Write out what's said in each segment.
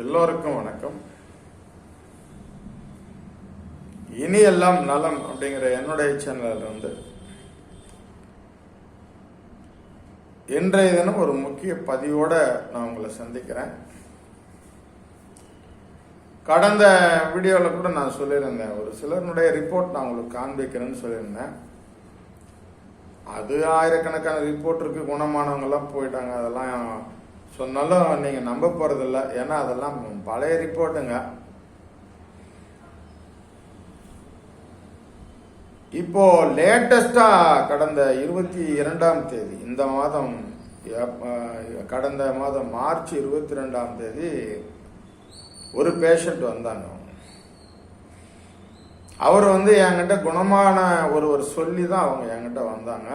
எல்லோருக்கும் வணக்கம். இனி எல்லாம் நலம் அப்படிங்கிற என்னுடைய சேனலில் வந்து இன்றைய தினம் ஒரு முக்கிய பதிவோட நான் உங்களை சந்திக்கிறேன். கடந்த வீடியோவில் கூட நான் சொல்லியிருந்தேன். ஒரு சிலருடைய ரிப்போர்ட் நான் உங்களுக்கு காண்பிக்கிறேன்னு சொல்லியிருந்தேன். அது ஆயிரக்கணக்கான ரிப்போர்ட் இருக்கு. குணமானவங்கெல்லாம் போயிட்டாங்க. அதெல்லாம் சொன்னாலும் நீங்க நம்ப போறதில்ல. ஏன்னா அதெல்லாம் பழைய ரிப்போர்ட்டுங்க இப்போ லேட்டஸ்டா கடந்த இருபத்தி இரண்டாம் தேதி இந்த மாதம் கடந்த மாதம் மார்ச் இருபத்தி ரெண்டாம் தேதி ஒரு பேஷண்ட் வந்தாங்க. அவர் வந்து என்கிட்ட குணமான ஒருவர் சொல்லி தான் அவங்க என்கிட்ட வந்தாங்க.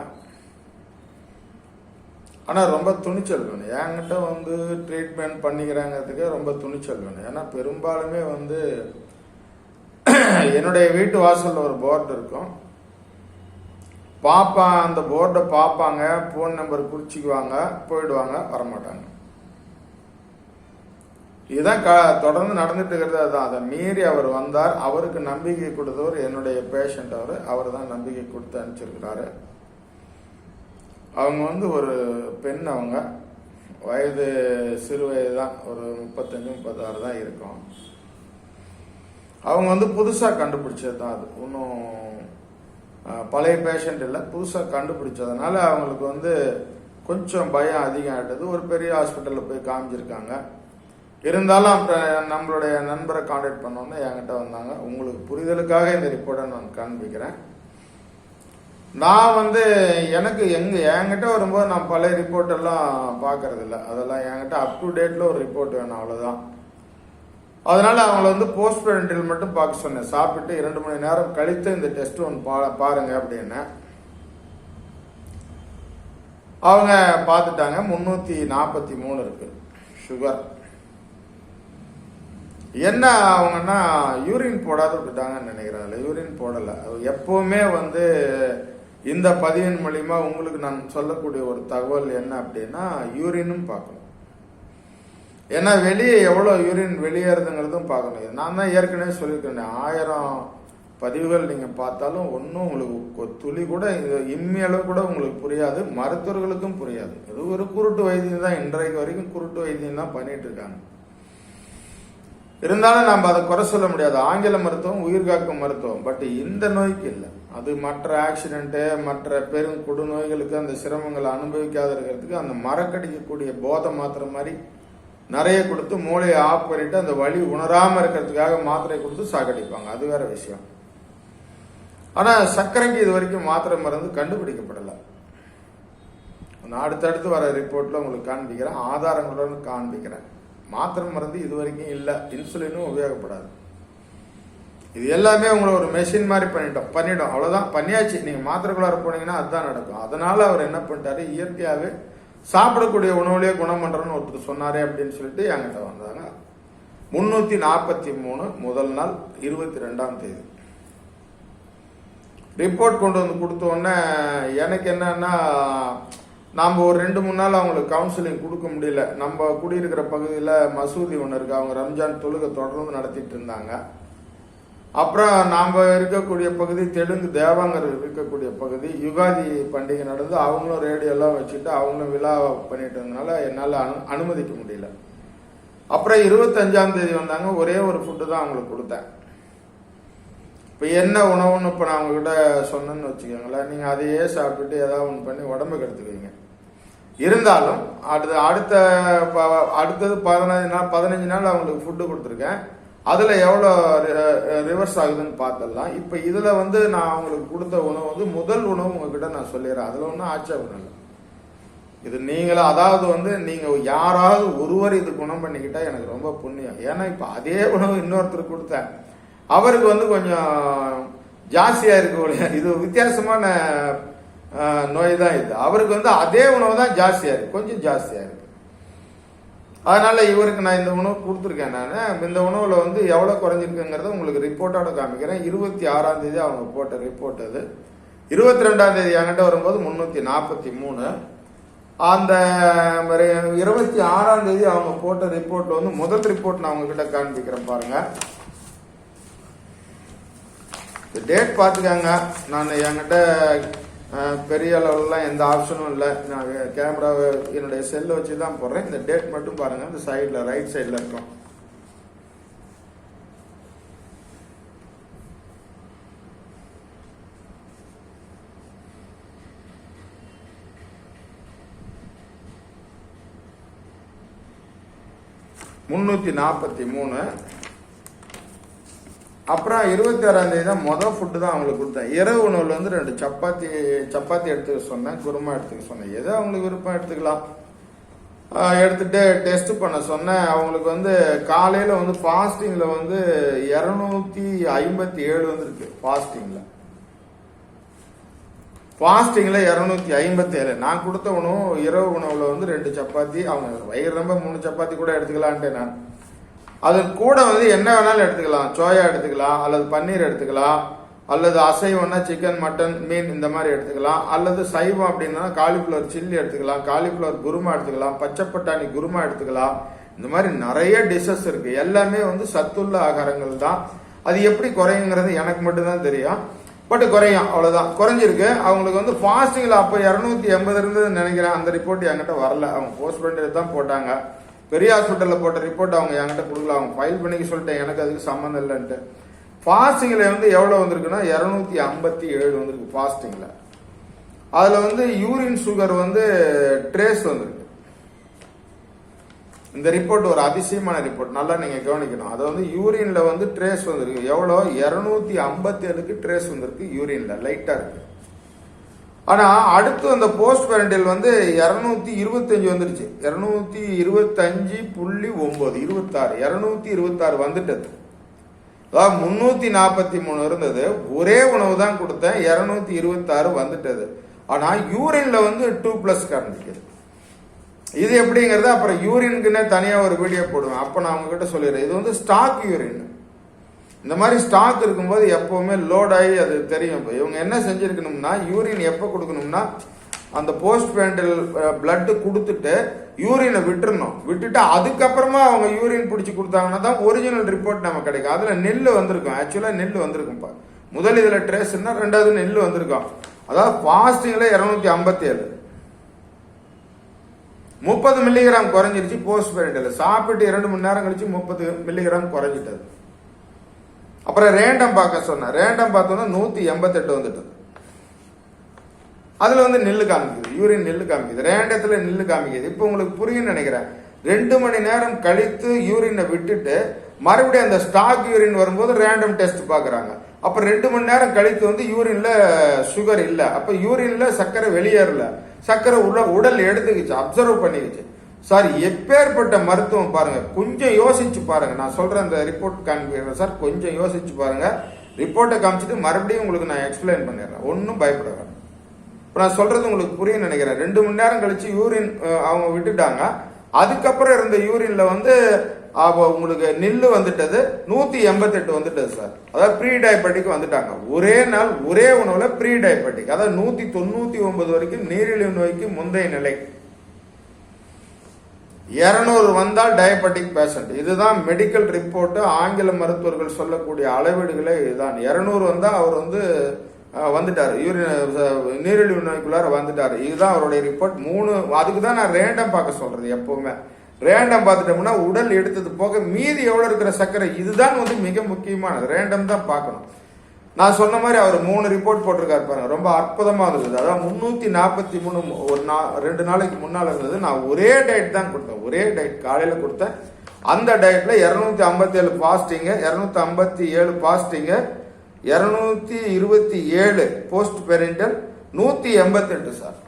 ஆனால் ரொம்ப துணிச்சல் வேணும். என்கிட்ட வந்து ட்ரீட்மெண்ட் பண்ணிக்கிறாங்கிறதுக்கே ரொம்ப துணிச்சல் வேணும். ஏன்னா பெரும்பாலுமே வந்து என்னுடைய வீட்டு வாசலில் ஒரு போர்டு இருக்கும். பாப்பா அந்த போர்டை பார்ப்பாங்க ஃபோன் நம்பர் குறிச்சிக்குவாங்க போயிடுவாங்க வரமாட்டாங்க. இதுதான் க தொடர்ந்து நடந்துட்டு இருக்கிறது அதுதான். அதை மீறி அவர் வந்தார். அவருக்கு நம்பிக்கை கொடுத்தவர் என்னுடைய பேஷண்ட் அவர். அவர் தான் நம்பிக்கை கொடுத்து அனுப்பிச்சிருக்கிறாரு. அவங்க வந்து ஒரு பெண் அவங்க. வயது சிறு வயது தான் ஒரு முப்பத்தஞ்சு முப்பத்தாறு தான் இருக்கும். அவங்க வந்து புதுசாக கண்டுபிடிச்சது தான் அது இன்னும் பழைய பேஷண்ட் இல்லை. புதுசாக கண்டுபிடிச்சதுனால அவங்களுக்கு வந்து கொஞ்சம் பயம் அதிகம் ஆகிட்டது ஒரு பெரிய ஹாஸ்பிட்டலில் போய் காமிச்சிருக்காங்க. இருந்தாலும் அப்புறம் நம்மளுடைய நண்பரை காண்டாக்ட் பண்ணோன்னே என்கிட்ட வந்தாங்க. உங்களுக்கு புரிதலுக்காக இந்த ரிப்போர்ட்டை நான் காண்பிக்கிறேன். நான் வந்து எனக்கு எங்க என்கிட்ட வரும்போது நான் பழைய ரிப்போர்ட் எல்லாம் பார்க்கறது இல்லை அதெல்லாம் என்கிட்ட அப் டு டேட்ல ஒரு ரிப்போர்ட் வேணும் அவ்வளோதான் அதனால அவங்கள வந்து போஸ்ட் பேரண்டில் மட்டும் பார்க்க சொன்னேன். சாப்பிட்டு இரண்டு மணி நேரம் கழித்து இந்த டெஸ்ட் ஒன்று பா பாருங்க அப்படின்னு. அவங்க பார்த்துட்டாங்க. முந்நூற்றி நாற்பத்தி மூணு இருக்கு. சுகர் என்ன அவங்கன்னா யூரின் போடாத விட்டுட்டாங்கன்னு நினைக்கிறாங்க யூரின் போடலை. எப்போவுமே வந்து இந்த பதிவின் மூலியமா உங்களுக்கு நான் சொல்லக்கூடிய ஒரு தகவல் என்ன அப்படின்னா யூரினும் பார்க்கணும். ஏன்னா வெளியே எவ்வளோ யூரின் வெளியேறதுங்கிறதும் பார்க்கணும். நான் தான் ஏற்கனவே சொல்லியிருக்கேன் ஆயிரம் பதிவுகள் நீங்கள் பார்த்தாலும் ஒன்றும் உங்களுக்கு துளி கூட இது இம்மியளவு கூட உங்களுக்கு புரியாது மருத்துவர்களுக்கும் புரியாது. இது ஒரு குருட்டு வைத்தியம் தான் இன்றைக்கு வரைக்கும் குருட்டு வைத்தியம் தான் பண்ணிட்டு இருக்காங்க. இருந்தாலும் நம்ம அதை குறை சொல்ல முடியாது. ஆங்கில மருத்துவம் உயிர்காக்கும் மருத்துவம். பட் இந்த நோய்க்கு இல்லை. அது மற்ற ஆக்சிடென்ட்டு மற்ற பெரும் கொடு நோய்களுக்கு அந்த சிரமங்களை அனுபவிக்காத இருக்கிறதுக்கு அந்த மரக்கடிக்கக்கூடிய போதை மாத்திரை மாதிரி நிறைய கொடுத்து மூளையை ஆஃப் பண்ணிட்டு அந்த வழி உணராமல் இருக்கிறதுக்காக மாத்திரை கொடுத்து சாகடிப்பாங்க. அது வேற விஷயம். ஆனால் சர்க்கரைக்கு இது வரைக்கும் மாத்திரை மருந்து கண்டுபிடிக்கப்படலை. நான் அடுத்தடுத்து வர ரிப்போர்ட்டில் உங்களுக்கு காண்பிக்கிறேன் ஆதாரங்களுடன் காண்பிக்கிறேன். மாத்திரை மருந்து இது வரைக்கும் இல்லை. இன்சுலினும் உபயோகப்படாது. இது எல்லாமே உங்களை ஒரு மெஷின் மாதிரி பண்ணிட்டோம். பண்ணிட்டோம். அவ்வளோதான் பண்ணியாச்சு. நீங்கள் மாத்திரைக்குள்ளார போனீங்கன்னா அதுதான் நடக்கும். அதனால அவர் என்ன பண்ணிட்டாரு? இயற்கையாகவே சாப்பிடக்கூடிய உணவுலேயே குணம் பண்றேன்னு ஒருத்தர் சொன்னாரே அப்படின்னு சொல்லிட்டு என்கிட்ட வந்தாங்க. முந்நூற்றி நாற்பத்தி மூணு முதல் நாள் இருபத்தி ரெண்டாம் தேதி. ரிப்போர்ட் கொண்டு வந்து கொடுத்த உடனே எனக்கு என்னன்னா நாம் ஒரு ரெண்டு மூணு நாள் அவங்களுக்கு கவுன்சிலிங் கொடுக்க முடியல. நம்ம குடியிருக்கிற பகுதியில் மசூதி ஒன்று இருக்கு. அவங்க ரம்ஜான் தொழுகை தொடர்ந்து நடத்திட்டு இருந்தாங்க. அப்புறம் நாம் இருக்கக்கூடிய பகுதி தெலுங்கு தேவாங்கர் இருக்கக்கூடிய பகுதி யுகாதி பண்டிகை நடந்து அவங்களும் ரேடியோலாம் வச்சுட்டு அவங்களும் விழா பண்ணிட்டு இருந்தனால என்னால் அனு அனுமதிக்க முடியல. அப்புறம் இருபத்தஞ்சாம் தேதி வந்தாங்க ஒரே ஒரு ஃபுட்டு தான் அவங்களுக்கு கொடுத்தேன். இப்போ என்ன உணவுன்னு இப்போ நான் அவங்கக்கிட்ட சொன்னேன்னு வச்சுக்கோங்களேன் நீங்கள் அதையே சாப்பிட்டுட்டு ஏதாவது ஒன்று பண்ணி உடம்புக்கு கெடுத்துக்குவீங்க இருந்தாலும் அடுத்த அடுத்த ப- அடுத்தது பதினஞ்சு நாள் பதினஞ்சு நாள் அவங்களுக்கு ஃபுட்டு கொடுத்துருக்கேன். அதில் எவ்வளோ ரிவர்ஸ் ஆகுதுன்னு பார்த்துடலாம் இப்போ இதில் வந்து நான் அவங்களுக்கு கொடுத்த உணவு வந்து முதல் உணவு உங்ககிட்ட நான் சொல்லிடுறேன். அதில் ஒன்றும் ஆட்சேபம் இல்லை. இது நீங்களும் அதாவது வந்து நீங்க யாராவது ஒருவர் இது குணம் பண்ணிக்கிட்டா எனக்கு ரொம்ப புண்ணியம். ஏன்னா இப்ப அதே உணவு இன்னொருத்தர் கொடுத்தேன். அவருக்கு வந்து கொஞ்சம் ஜாஸ்தியா இருக்கு இது வித்தியாசமான நோய் தான் இது. அவருக்கு வந்து அதே உணவு தான் ஜாஸ்தியா இருக்கு. கொஞ்சம் ஜாஸ்தியா இருக்கு. அதனால இவருக்கு நான் இந்த உணவு கொடுத்துருக்கேன் நான். இந்த உணவுல வந்து எவ்வளவு குறைஞ்சிருக்குங்கிறத உங்களுக்கு ரிப்போர்ட்டோட காமிக்கிறேன். இருபத்தி ஆறாம் தேதி அவங்க போட்ட ரிப்போர்ட் அது. இருபத்தி ரெண்டாம் தேதி என்கிட்ட வரும்போது முன்னூத்தி நாற்பத்தி மூணு. அந்த மாதிரி இருபத்தி ஆறாம் தேதி அவங்க போட்ட ரிப்போர்ட் வந்து முதல் ரிப்போர்ட் நான் உங்ககிட்ட காண்பிக்கிறேன் பாருங்க. டேட் பார்த்துக்கங்க. நான் என்கிட்ட பெரிய அளவுலாம் எந்த ஆப்ஷனும் இல்லை. நான் கேமராவை என்னுடைய செல்லை வச்சு தான் போடுறேன். இந்த டேட் மட்டும் பாருங்க. இந்த சைடில் ரைட் சைடில் இருக்கும். முன்னூத்தி நாற்பத்தி மூணு. அப்புறம் இருபத்தி ஆறாம் தேதி தான் மொதல் ஃபுட்டு தான் அவங்களுக்கு கொடுத்தேன். இரவு உணவுல வந்து ரெண்டு சப்பாத்தி சப்பாத்தி எடுத்துக்க சொன்னேன் குருமா எடுத்துக்க சொன்னேன். எதோ அவங்களுக்கு விருப்பம் எடுத்துக்கலாம்? ஆஹ் எடுத்துட்டு டெஸ்ட் பண்ண சொன்னேன். அவங்களுக்கு வந்து காலையில் வந்து ஃபாஸ்டிங்கில் வந்து இரநூத்தி ஐம்பத்தி ஏழு வந்துருக்கு ஃபாஸ்டிங்கில் ஃபாஸ்டிங்கில் இரநூத்தி ஐம்பத்தி ஏழு நான் கொடுத்த உணவு இரவு உணவில் வந்து ரெண்டு சப்பாத்தி அவங்க வயிறு ரொம்ப மூணு சப்பாத்தி கூட எடுத்துக்கலான்ட்டு நான். அது கூட வந்து என்ன வேணாலும் எடுத்துக்கலாம். சோயா எடுத்துக்கலாம் அல்லது பன்னீர் எடுத்துக்கலாம் அல்லது அசைவம்னா சிக்கன் மட்டன் மீன் இந்த மாதிரி எடுத்துக்கலாம். அல்லது சைவம் அப்படின்னா காலிஃப்ளவர் சில்லி எடுத்துக்கலாம் காலிஃப்ளவர் குருமா எடுத்துக்கலாம் பச்சை பட்டாணி குருமா எடுத்துக்கலாம். இந்த மாதிரி நிறைய டிஷ்ஷஸ் இருக்குது எல்லாமே வந்து சத்துள்ள ஆகாரங்கள் தான். அது எப்படி குறையுங்கிறது எனக்கு மட்டும்தான் தெரியும். பட் குறையும் அவ்வளோதான் குறைஞ்சிருக்கு. அவங்களுக்கு வந்து ஃபாஸ்டிங்கில் அப்போ இரநூத்தி எண்பது இருந்ததுன்னு நினைக்கிறேன். அந்த ரிப்போர்ட் என்கிட்ட வரல. அவங்க போஸ்ட் பண்ணிட்டு தான் போட்டாங்க. பெரிய ஹாஸ்பிட்டலில் போட்ட ரிப்போர்ட் அவங்க என்கிட்ட கொடுக்கல. அவங்க ஃபைல் பண்ணிக்க சொல்லிட்டேன். எனக்கு அதுக்கு சம்மந்தம் இல்லைன்ட்டு. ஃபாஸ்டிங்கில் வந்து எவ்வளோ வந்திருக்குன்னா இரநூத்தி ஐம்பத்தி ஏழு வந்திருக்கு ஃபாஸ்டிங்கில் அதில் வந்து யூரின் சுகர் வந்து ட்ரேஸ் வந்திருக்கு. இந்த ரிப்போர்ட் ஒரு அதிசயமான ரிப்போர்ட் நல்லா நீங்கள் கவனிக்கணும். அது வந்து யூரின்ல வந்து ட்ரேஸ் வந்திருக்கு. எவ்வளோ இரநூத்தி ஐம்பத்தி ஏழுக்கு ட்ரேஸ் வந்திருக்கு யூரின்ல லைட்டாக இருக்குது ஆனால் அடுத்து அந்த போஸ்ட் பேரண்டில் வந்து இரநூத்தி இருபத்தஞ்சு வந்துருச்சு இரநூத்தி இருபத்தஞ்சு புள்ளி ஒம்பது இருபத்தாறு இரநூத்தி இருபத்தாறு வந்துட்டது. அதாவது முந்நூற்றி நாற்பத்தி மூணு இருந்தது. ஒரே உணவு தான் கொடுத்தேன் இரநூத்தி இருபத்தாறு வந்துட்டது. ஆனால் யூரின்ல வந்து டூ பிளஸ் காண்பிக்குது இது எப்படிங்கிறது அப்புறம் யூரினுக்குன்னே தனியாக ஒரு வீடியோ போடுவேன். அப்போ நான் உங்ககிட்ட சொல்லிடுறேன். இது வந்து ஸ்டாக் யூரின் இந்த மாதிரி ஸ்டாக் இருக்கும்போது எப்பவுமே லோட் ஆகி அது தெரியும். இப்போ இவங்க என்ன செஞ்சுருக்கணும்னா யூரின் எப்போ கொடுக்கணும்னா அந்த போஸ்ட் பேண்டல் பிளட்டு கொடுத்துட்டு யூரினை விட்டுறணும். விட்டுட்டு அதுக்கப்புறமா அவங்க யூரின் பிடிச்சி கொடுத்தாங்கன்னா தான் ஒரிஜினல் ரிப்போர்ட் நமக்கு கிடைக்கும். அதில் நெல் வந்திருக்கும். ஆக்சுவலாக நெல் வந்திருக்கும்ப்பா முதல் இதில் ட்ரேஸ்னா ரெண்டாவது நெல் வந்திருக்கும். அதாவது ஃபாஸ்டிங்ல இரநூத்தி ஐம்பத்தி ஏழு முப்பது மில்லிகிராம் குறைஞ்சிருச்சு போஸ்ட் பேரண்டில் சாப்பிட்டு இரண்டு மணி நேரம் கழிச்சு முப்பது மில்லிகிராம் குறைஞ்சிட்டது. அப்புறம் ரேண்டம் பார்க்க சொன்னேன் ரேண்டம் பார்த்தோன்னா நூத்தி எண்பத்தெட்டு வந்துட்டு. அதுல வந்து நெல்லு காமிக்குது. யூரின் நெல்லு காமிக்குது. ரேண்டத்துல நெல்லு காமிக்குது. இப்போ உங்களுக்கு புரியும்னு நினைக்கிறேன். ரெண்டு மணி நேரம் கழித்து யூரினை விட்டுட்டு மறுபடியும் அந்த ஸ்டாக் யூரின் வரும்போது ரேண்டம் டெஸ்ட் பார்க்குறாங்க. அப்ப ரெண்டு மணி நேரம் கழித்து வந்து யூரின்ல சுகர் இல்லை. அப்ப யூரின்ல சர்க்கரை வெளியேறல. சர்க்கரை உள்ள உடல் எடுத்துக்கிச்சு. அப்சர்வ் பண்ணிக்கிச்சு. சார் எப்பேற்பட்ட மருத்துவம் பாருங்க. கொஞ்சம் யோசிச்சு பாருங்க. நான் சொல்றேன் அந்த ரிப்போர்ட் காண்பிக்கிறேன் சார் கொஞ்சம் யோசிச்சு பாருங்க. ரிப்போர்ட்டை காமிச்சிட்டு மறுபடியும் உங்களுக்கு நான் எக்ஸ்பிளைன் பண்ணிடுறேன். ஒன்றும் பயப்பட வேண்டாம் இப்போ நான் சொல்றது உங்களுக்கு புரிய நினைக்கிறேன். ரெண்டு மணி நேரம் கழிச்சு யூரின் அவங்க விட்டுட்டாங்க. அதுக்கப்புறம் இருந்த யூரின்ல வந்து அப்போ உங்களுக்கு நில்லு வந்துட்டது. நூத்தி எண்பத்தெட்டு வந்துட்டது சார். அதாவது ப்ரீ டயபெட்டிக் வந்துட்டாங்க. ஒரே நாள் ஒரே உணவுல ப்ரீ டயபெட்டிக் அதாவது நூத்தி தொண்ணூத்தி ஒன்பது வரைக்கும் நீரிழிவு நோய்க்கு முந்தைய நிலை. இருநூறு வந்தால் டயபெட்டிக் பேஷண்ட் இதுதான் மெடிக்கல் ரிப்போர்ட்டு ஆங்கில மருத்துவர்கள் சொல்லக்கூடிய அளவீடுகளே இதுதான். இரநூறு வந்தால் அவர் வந்து வந்துட்டார். யூரின் நீரிழிவு நோய்க்குள்ளார வந்துட்டார். இதுதான் அவருடைய ரிப்போர்ட் மூணு அதுக்கு தான் நான் ரேண்டம் பார்க்க சொல்கிறது எப்போவுமே. ரேண்டம் பார்த்துட்டோம்னா உடல் எடுத்தது போக மீதி எவ்வளோ இருக்கிற சர்க்கரை இதுதான் வந்து மிக முக்கியமானது. ரேண்டம் தான் பார்க்கணும். நான் சொன்ன மாதிரி அவர் மூணு ரிப்போர்ட் போட்டிருக்காரு பாருங்க. ரொம்ப அற்புதமா இருந்தது. அதாவது முன்னூத்தி நாற்பத்தி மூணு ஒரு நா ரெண்டு நாளைக்கு முன்னால இருந்தது. நான் ஒரே டயட் தான் கொடுத்தேன். ஒரே டயட் காலையில கொடுத்தேன். அந்த டயட்ல இருநூத்தி ஐம்பத்தி ஏழு பாஸ்டிங்க இருநூத்தி ஐம்பத்தி ஏழு பாஸ்டிங்க இருநூத்தி இருபத்தி ஏழு போஸ்ட் பெரிண்டல் நூத்தி எண்பத்தெட்டு சார்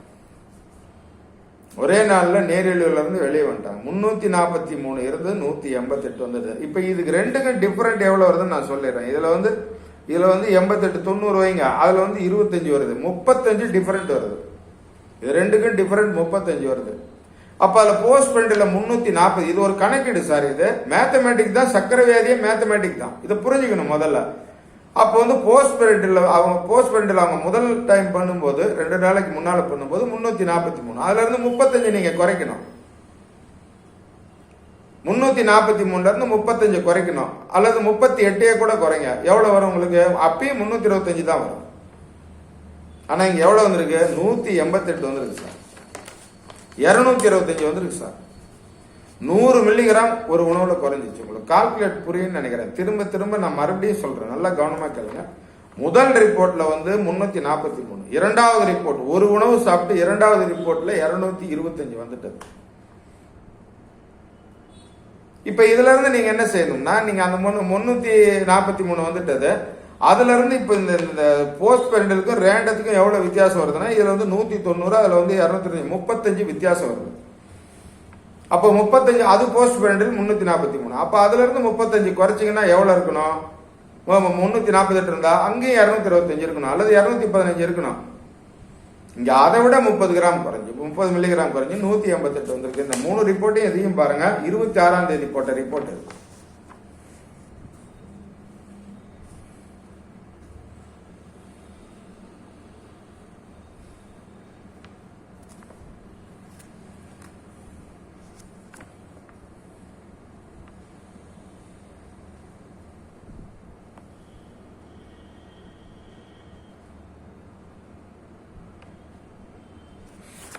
ஒரே நாளில் நேரிழிவுல இருந்து வெளியே வந்துட்டாங்க. முன்னூத்தி நாற்பத்தி மூணு இருந்து நூத்தி எண்பத்தெட்டு வந்தது. இப்ப இதுக்கு ரெண்டுக்கும் டிஃபரெண்ட் எவ்வளவு வருதுன்னு நான் சொல்லிடுறேன். இதுல வந்து இதில் வந்து எண்பத்தெட்டு தொண்ணூறு வைங்க. அதில் வந்து இருபத்தஞ்சி வருது. முப்பத்தஞ்சு டிஃபரெண்ட் வருது. இது ரெண்டுக்கும் டிஃபரெண்ட் முப்பத்தஞ்சு வருது. அப்போ அதில் போஸ்ட் பெண்டில் முந்நூற்றி நாற்பது இது ஒரு கணக்கீடு சார் இது. மேத்தமேட்டிக் தான் சக்கரை வியாதியே மேத்தமேட்டிக் தான். இதை புரிஞ்சுக்கணும் முதல்ல. அப்போ வந்து போஸ்ட் பெரிண்டில் அவங்க போஸ்ட் பெரிண்டில் அவங்க முதல் டைம் பண்ணும்போது ரெண்டு நாளைக்கு முன்னால் பண்ணும்போது முந்நூற்றி நாற்பத்தி மூணு. அதுலேருந்து முப்பத்தஞ்சு நீங்கள் குறைக்கணும். முந்நூற்றி நாற்பத்தி மூணுலேருந்து முப்பத்தஞ்சு குறைக்கணும். அல்லது முப்பத்தி எட்டையே கூட குறைங்க. எவ்வளோ வரும் உங்களுக்கு? அப்பயும் முந்நூற்றி இருபத்தஞ்சு தான் வரும். ஆனால் இங்கே எவ்வளோ வந்திருக்கு? நூற்றி எண்பத்தெட்டு வந்துருக்கு சார். இரநூத்தி இருபத்தஞ்சு வந்துருக்கு சார். நூறு மில்லிகிராம் ஒரு உணவுல குறைஞ்சிச்சு. உங்களுக்கு கால்குலேட் புரியும்னு நினைக்கிறேன். திரும்ப திரும்ப நான் மறுபடியும் சொல்றேன். நல்லா கவனமா கேளுங்க. முதல் ரிப்போர்ட்ல வந்து முன்னூத்தி நாற்பத்தி மூணு. இரண்டாவது ரிப்போர்ட் ஒரு உணவு சாப்பிட்டு இரண்டாவது ரிப்போர்ட்ல இருநூத்தி இருபத்தஞ்சு வந்துட்டது. இப்போ இதுல இருந்து நீங்க என்ன செய்யணும்னா நீங்க அந்த மூணு முன்னூத்தி நாற்பத்தி மூணு வந்துட்டது. அதுல இருந்து இப்ப இந்த இந்த போஸ்ட் பெரண்டலுக்கும் ரேண்டத்துக்கும் எவ்வளவு வித்தியாசம் வருதுன்னா இதுல வந்து நூத்தி தொண்ணூறு அதுல வந்து இருநூத்தி முப்பத்தஞ்சு வித்தியாசம் வருது. அப்போ முப்பத்தஞ்சு அது போஸ்ட் பேமெண்ட் முந்நூற்றி நாற்பத்தி மூணு. அப்போ அதுலேருந்து முப்பத்தஞ்சு குறைச்சிங்கன்னா எவ்வளோ இருக்கணும்? முந்நூற்றி நாற்பத்தெட்டு இருந்தால் அங்கேயும் இரநூத்தி இருபத்தஞ்சு இருக்கணும் அல்லது இரநூத்தி பதினஞ்சு இருக்கணும். இங்கே அதை விட முப்பது கிராம் குறைஞ்சு முப்பது மில்லிகிராம் குறைஞ்சு நூற்றி எண்பத்தெட்டு வந்திருக்கு. இந்த மூணு ரிப்போர்ட்டையும் எதையும் பாருங்க. இருபத்தி ஆறாம் தேதி போட்ட ரிப்போர்ட் இது.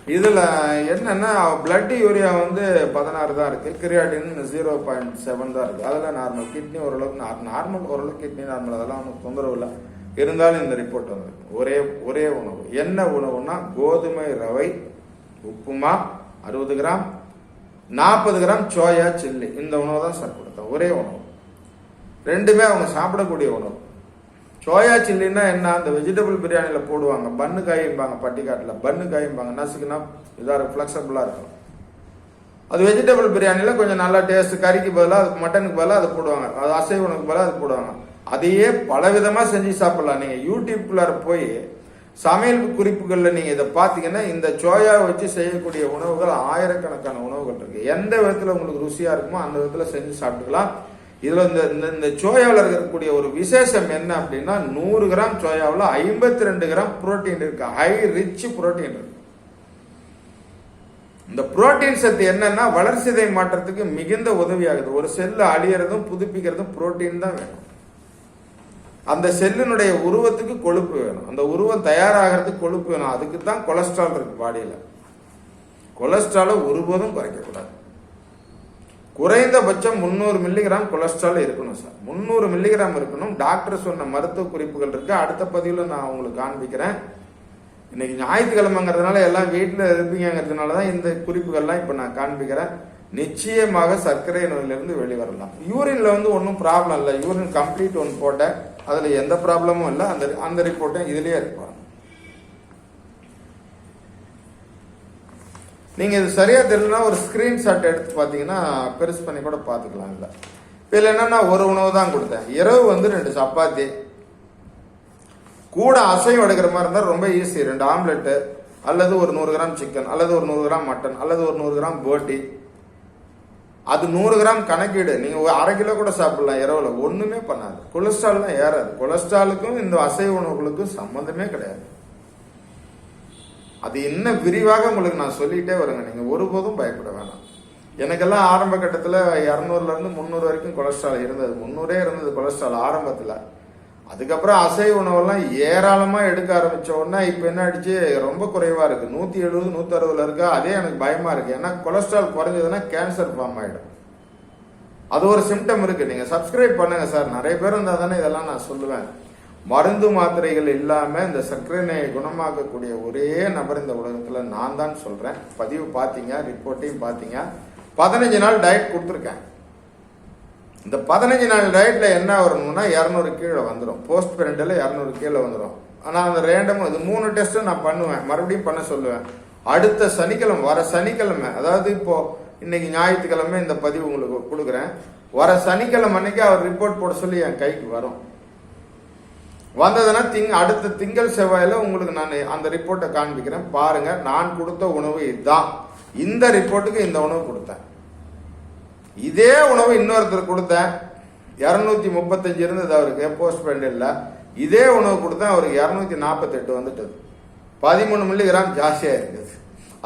இதில் என்னென்னா பிளட் யூரியா வந்து பதினாறு தான் இருக்குது கிரியாட்டின் ஜீரோ பாயிண்ட் செவன் தான் இருக்குது அதெல்லாம் நார்மல் கிட்னி ஓரளவுக்கு நார்மல் ஓரளவுக்கு கிட்னி நார்மல் அதெல்லாம் ஒன்றும் தொந்தரவு இல்லை. இருந்தாலும் இந்த ரிப்போர்ட் வந்து ஒரே ஒரே உணவு. என்ன உணவுனா கோதுமை ரவை உப்புமா அறுபது கிராம் நாற்பது கிராம் சோயா சில்லி இந்த உணவு தான் சார் கொடுத்தோம் ஒரே உணவு. ரெண்டுமே அவங்க சாப்பிடக்கூடிய உணவு. சோயா சில்லின்னா என்ன? அந்த வெஜிடபிள் பிரியாணியில் போடுவாங்க. பன்னு காயும்பாங்க பட்டிக்காட்டில். பன்னு காயும்பாங்க. நசுக்குன்னா இதாக இருக்கும் ஃப்ளெக்சபிளாக இருக்கும். அது வெஜிடபிள் பிரியாணியில் கொஞ்சம் நல்லா டேஸ்ட் கறிக்கு பதிலாக அதுக்கு மட்டனுக்கு பதிலாக அது போடுவாங்க. அது அசைவ உணவுக்கு பதிலாக அது போடுவாங்க. அதையே பலவிதமாக செஞ்சு சாப்பிடலாம். நீங்கள் யூடியூப்குள்ளார போய் சமையல் குறிப்புகளில் நீங்கள் இதை பார்த்தீங்கன்னா இந்த சோயா வச்சு செய்யக்கூடிய உணவுகள் ஆயிரக்கணக்கான உணவுகள் இருக்குது எந்த விதத்தில் உங்களுக்கு ருசியாக இருக்குமோ அந்த விதத்தில் செஞ்சு சாப்பிட்டுக்கலாம். இதுல இந்த இந்த- இந்த சோயாவில் இருக்கக்கூடிய ஒரு விசேஷம் என்ன அப்படின்னா நூறு கிராம் சோயாவில் ஐம்பத்தி ரெண்டு கிராம் புரோட்டீன் இருக்கு. ஹை ரிச் புரோட்டீன் இருக்கு. இந்த புரோட்டீன் சத்து என்னன்னா வளர்சிதை மாற்றத்துக்கு மிகுந்த உதவியாகுது. ஒரு செல்லு அழியறதும் புதுப்பிக்கிறதும் புரோட்டீன் தான் வேணும். அந்த செல்லினுடைய உருவத்துக்கு கொழுப்பு வேணும். அந்த உருவம் தயாராகிறதுக்கு கொழுப்பு வேணும். அதுக்கு தான் கொலஸ்ட்ரால் இருக்கு பாடியில். கொலஸ்ட்ராலை ஒருபோதும் குறைக்கக்கூடாது. குறைந்தபட்சம் முந்நூறு மில்லிகிராம் கொலஸ்ட்ரால் இருக்கணும் சார் முந்நூறு மில்லிகிராம் இருக்கணும். டாக்டர் சொன்ன மருத்துவ குறிப்புகள் இருக்கு. அடுத்த பதிவில் நான் உங்களுக்கு காண்பிக்கிறேன். இன்னைக்கு ஞாயிற்றுக்கிழமைங்கிறதுனால எல்லாம் வீட்டில் இருப்பீங்கிறதுனால தான் இந்த குறிப்புகள்லாம் இப்போ நான் காண்பிக்கிறேன். நிச்சயமாக சர்க்கரை நோயிலிருந்து வெளிவரலாம். யூரின்ல வந்து ஒன்றும் ப்ராப்ளம் இல்லை. யூரின் கம்ப்ளீட் ஒன்று போட்டேன். அதில் எந்த ப்ராப்ளமும் இல்லை. அந்த அந்த ரிப்போர்ட்டும் இதுலேயே இருப்பாங்க நீங்கள் இது சரியாக தெரியலனா ஒரு ஸ்க்ரீன்ஷாட் எடுத்து பார்த்தீங்கன்னா பெருசு பண்ணி கூட பார்த்துக்கலாம் இல்லை. இதில் என்னன்னா ஒரு உணவு தான் கொடுத்தேன். இரவு வந்து ரெண்டு சப்பாத்தி. கூட அசைவம் எடுக்கிற மாதிரி இருந்தால் ரொம்ப ஈஸி ரெண்டு ஆம்லெட்டு அல்லது ஒரு நூறு கிராம் சிக்கன் அல்லது ஒரு நூறு கிராம் மட்டன் அல்லது ஒரு நூறு கிராம் போட்டி அது நூறு கிராம் கணக்கீடு. நீங்கள் அரை கிலோ கூட சாப்பிடலாம் இரவில். ஒன்றுமே பண்ணாது. கொலஸ்ட்ரால்லாம் ஏறாது. கொலஸ்ட்ராலுக்கும் இந்த அசைவ உணவுகளுக்கும் சம்மந்தமே கிடையாது. அது என்ன விரிவாக உங்களுக்கு நான் சொல்லிட்டே வரேங்க. நீங்கள் ஒருபோதும் பயப்பட வேணாம். எனக்கெல்லாம் ஆரம்ப கட்டத்தில் இரநூறுலேருந்து முந்நூறு வரைக்கும் கொலஸ்ட்ரால் இருந்தது. முந்நூறே இருந்தது கொலஸ்ட்ரால் ஆரம்பத்தில். அதுக்கப்புறம் அசைவ உணவெல்லாம் ஏராளமாக எடுக்க ஆரம்பித்த உடனே இப்போ என்ன ஆயிடுச்சு? ரொம்ப குறைவாக இருக்குது நூற்றி எழுபது நூற்றி இருக்கா அதே எனக்கு பயமாக இருக்குது ஏன்னா கொலஸ்ட்ரால் குறைஞ்சதுன்னா கேன்சர் ஃபார்ம் ஆகிடும் அது ஒரு சிம்டம் இருக்குது நீங்கள் சப்ஸ்கிரைப் பண்ணுங்கள் சார். நிறைய பேர் இருந்தால் தானே இதெல்லாம் நான் சொல்லுவேன். மருந்து மாத்திரைகள் இல்லாம இந்த சர்க்கரை நோயை குணமாக்கக்கூடிய ஒரே நபர் இந்த உலகத்துல நான் தான் சொல்றேன். பதிவு பார்த்தீங்க ரிப்போர்ட்டையும் பார்த்தீங்க. பதினஞ்சு நாள் டயட் கொடுத்துருக்கேன். இந்த பதினஞ்சு நாள் டயட்ல என்ன வரணும்னா இரநூறு கீழே வந்துடும் போஸ்ட் பெரண்டில் இரநூறு கீழே வந்துடும் ஆனால் அந்த ரேண்டம் இது மூணு டெஸ்ட்டும் நான் பண்ணுவேன். மறுபடியும் பண்ண சொல்லுவேன். அடுத்த சனிக்கிழமை வர சனிக்கிழமை அதாவது இப்போ இன்னைக்கு ஞாயிற்றுக்கிழமை இந்த பதிவு உங்களுக்கு கொடுக்குறேன். வர சனிக்கிழமை அன்னைக்கு அவர் ரிப்போர்ட் போட சொல்லி என் கைக்கு வரும். வந்ததுன்னா திங் அடுத்த திங்கள் செவ்வாயில உங்களுக்கு நான் அந்த ரிப்போர்ட்டை காண்பிக்கிறேன். பாருங்க நான் கொடுத்த உணவு இதுதான் இந்த ரிப்போர்ட்டுக்கு இந்த உணவு கொடுத்தேன். இதே உணவு இன்னொருத்தர் கொடுத்தேன். இரநூத்தி முப்பத்தஞ்சு இருந்தது அவருக்கு போஸ்ட் இல்லை இதே உணவு கொடுத்தேன் அவருக்கு இரநூத்தி நாற்பத்தெட்டு வந்துட்டது. பதிமூணு மில்லிகிராம் ஜாஸ்தியாக இருக்குது.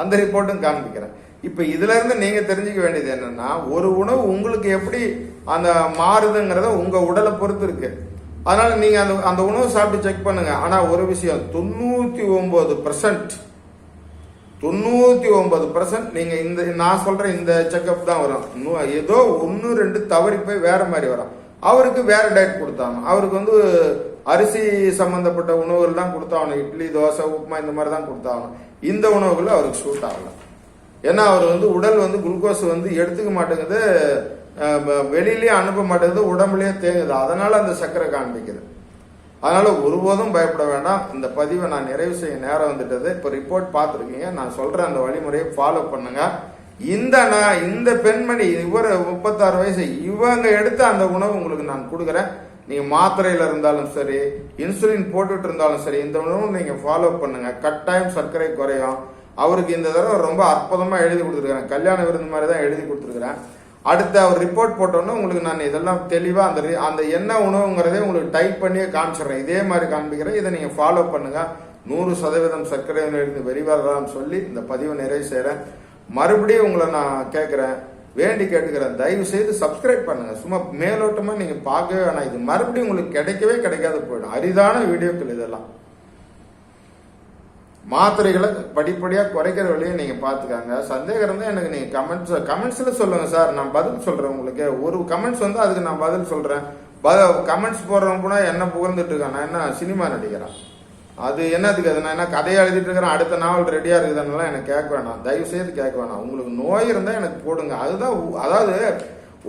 அந்த ரிப்போர்ட்டும் காண்பிக்கிறேன். இப்போ இதுல இருந்து நீங்க தெரிஞ்சுக்க வேண்டியது என்னன்னா ஒரு உணவு உங்களுக்கு எப்படி அந்த மாறுதுங்கிறத உங்க உடலை பொறுத்து இருக்கு. அதனால் நீங்கள் அந்த அந்த உணவு சாப்பிட்டு செக் பண்ணுங்க. ஆனால் ஒரு விஷயம் தொண்ணூற்றி ஒம்பது பர்சன்ட் தொண்ணூற்றி ஒம்பது பர்சன்ட் நீங்கள் இந்த நான் சொல்கிற இந்த செக்கப் தான் வரும். ஏதோ ஒன்று ரெண்டு தவறி போய் வேற மாதிரி வரும். அவருக்கு வேற டயட் கொடுத்தாங்க அவருக்கு வந்து அரிசி சம்பந்தப்பட்ட உணவுகள் தான் கொடுத்தாகணும். இட்லி தோசை உப்புமா இந்த மாதிரி தான் கொடுத்தாகணும். இந்த உணவுகள் அவருக்கு சூட் ஆகலாம் ஏன்னா அவர் வந்து உடல் வந்து குளுக்கோஸ் வந்து எடுத்துக்க மாட்டேங்குது. வெளியிலேயே அனுப்ப மாட்டேங்குது உடம்புலயே தேங்குது. அதனால அந்த சர்க்கரை காண்பிக்குது. அதனால ஒருபோதும் பயப்பட வேண்டாம். இந்த பதிவை நான் நிறைவு செய்ய நேரம் வந்துட்டது. இப்போ ரிப்போர்ட் பார்த்துருக்கீங்க. நான் சொல்ற அந்த வழிமுறையை ஃபாலோ பண்ணுங்க. இந்த நான் இந்த பெண்மணி இவர் முப்பத்தாறு வயசு இவங்க எடுத்த அந்த உணவு உங்களுக்கு நான் கொடுக்குறேன். நீங்க மாத்திரையில இருந்தாலும் சரி இன்சுலின் போட்டுட்டு இருந்தாலும் சரி இந்த உணவு நீங்க ஃபாலோ பண்ணுங்க. கட்டாயம் சர்க்கரை குறையும். அவருக்கு இந்த தடவை ரொம்ப அற்புதமா எழுதி கொடுத்துருக்கிறேன். கல்யாண விருந்து மாதிரி தான் எழுதி கொடுத்துருக்கிறேன். அடுத்து அவர் ரிப்போர்ட் போட்டோன்னே உங்களுக்கு நான் இதெல்லாம் தெளிவாக அந்த அந்த என்ன உணவுங்கிறதே உங்களுக்கு டைப் பண்ணியே காமிச்சிடுறேன். இதே மாதிரி காண்பிக்கிறேன். இதை நீங்கள் ஃபாலோ பண்ணுங்கள் நூறு சதவீதம் சர்க்கரை நோயிலிருந்து வெளிவரலாம்னு சொல்லி இந்த பதிவை நிறைவு செய்கிறேன் மறுபடியும் உங்களை நான் கேட்குறேன். வேண்டி கேட்டுக்கிறேன். தயவு செய்து சப்ஸ்கிரைப் பண்ணுங்கள் சும்மா மேலோட்டமாக நீங்கள் பார்க்கவே வேணாம். இது மறுபடியும் உங்களுக்கு கிடைக்கவே கிடைக்காது போயிடும். அரிதான வீடியோக்கள் இதெல்லாம். மாத்திரைகளை படிப்படியாக குறைக்கிற வழியை நீங்கள் பார்த்துக்காங்க. சந்தேகம் இருந்தால் எனக்கு நீங்கள் கமெண்ட்ஸ் கமெண்ட்ஸில் சொல்லுங்கள் சார் நான் பதில் சொல்கிறேன் உங்களுக்கு. ஒரு கமெண்ட்ஸ் வந்து அதுக்கு நான் பதில் சொல்றேன். கமெண்ட்ஸ் போடுறவங்க கூட என்ன புகழ்ந்துட்டு இருக்கான்? நான் என்ன சினிமா நடிக்கிறேன் அது என்னத்துக்கு அது நான் என்ன கதையை எழுதிட்டு இருக்கிறேன்? அடுத்த நாவல் ரெடியாக இருக்குதுன்னெலாம் எனக்கு கேட்க வேணாம். தயவு செய்து கேட்க வேணாம். உங்களுக்கு நோய் இருந்தால் எனக்கு போடுங்க. அதுதான் அதாவது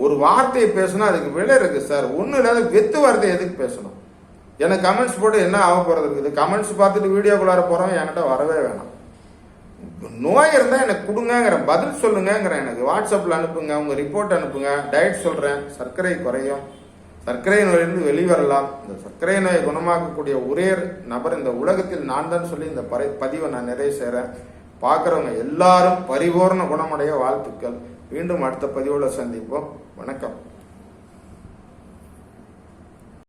ஒரு வார்த்தையை பேசினா அதுக்கு விலை இருக்குது சார் ஒன்றும் இல்லாத வெத்து வார்த்தையை எதுக்கு பேசணும்? எனக்கு கமெண்ட்ஸ் போட்டு என்ன ஆக போகிறது இருக்குது கமெண்ட்ஸ் பார்த்துட்டு வீடியோக்குள்ளார போகிறவன் என்கிட்ட வரவே வேணாம். நோய் இருந்தால் எனக்கு கொடுங்கங்கிறேன் பதில் சொல்லுங்கங்கிறேன் எனக்கு. வாட்ஸ்அப்பில் அனுப்புங்க உங்கள் ரிப்போர்ட் அனுப்புங்க. டயட் சொல்கிறேன் சர்க்கரை குறையும். சர்க்கரை நோயிலிருந்து வெளிவரலாம். இந்த சர்க்கரை நோயை குணமாக்கக்கூடிய ஒரே நபர் இந்த உலகத்தில் நான் தான் சொல்லி இந்த பறை பதிவை நான் நிறைவு செய்கிறேன் பார்க்குறவங்க எல்லாரும் பரிபூர்ண குணமடைய வாழ்த்துக்கள். மீண்டும் அடுத்த பதிவோட சந்திப்போம். வணக்கம்.